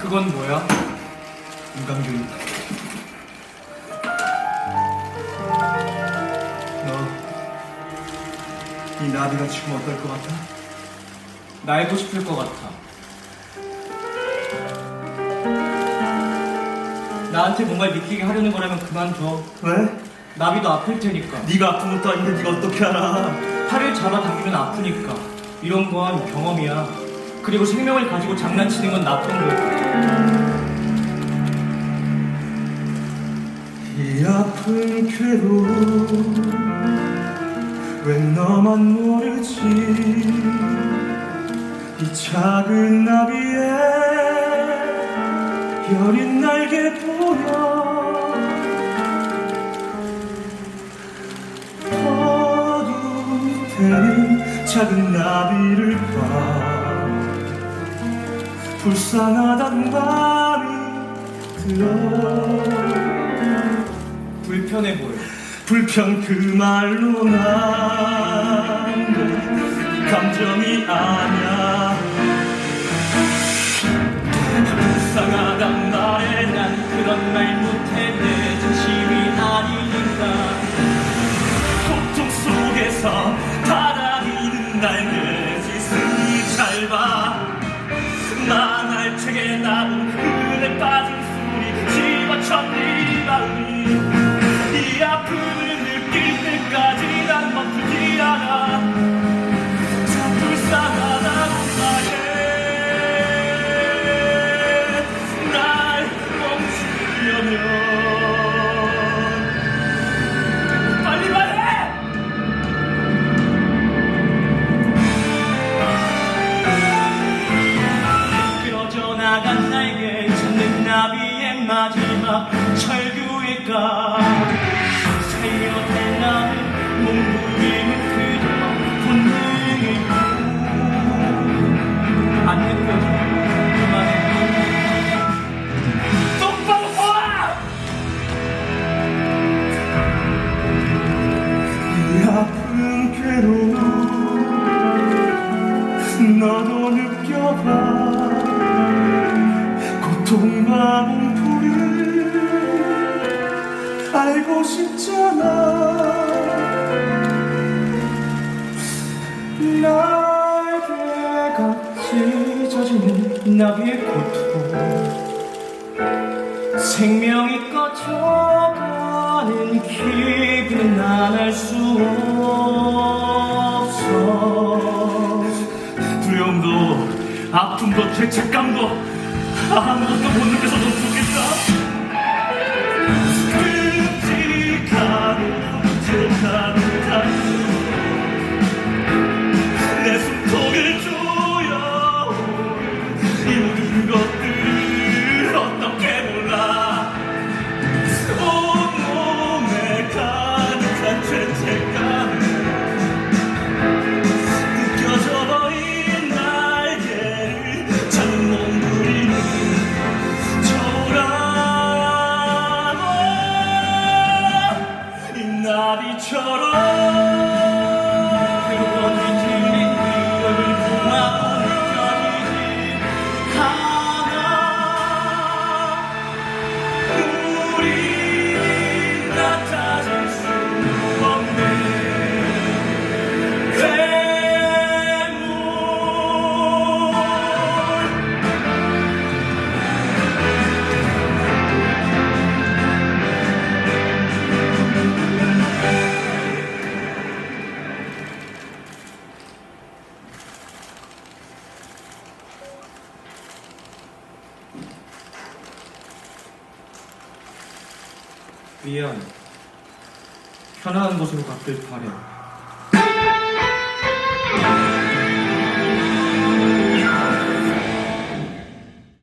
그건 뭐야? 임강균 너, 이 나비가 지금 어떨 것 같아? 날고 싶을 것 같아. 나한테 뭔가 믿기게 하려는 거라면 그만둬. 왜? 나비도 아플 테니까. 네가 아픈 것도 아닌데 네가 어떻게 알아? 팔을 잡아당기면 아프니까. 이런 건 경험이야. 그리고 생명을 가지고 장난치는 건 나쁜 거고. 이 아픈 괴로움 왜 너만 모르지? 이 작은 나비의 여린 날개 보여. 어두운 작은 나비를 봐 불쌍하단 마음이 들어 불편해 보여. 불편 그 말로 난이 감정이 아냐 불쌍하단 말에 난 그런 말 못 집어 마지막 철교일까? 살려달라는 몸부림은 싶잖아. 날개가 찢어지는 나비의 고통. 생명이 꺼져가는 기분은 난알수 없어. 두려움도 아픔도 죄책감도 아무것도 못 느껴서 넌 죽겠다 미안 편안한 곳으로 갔길 바래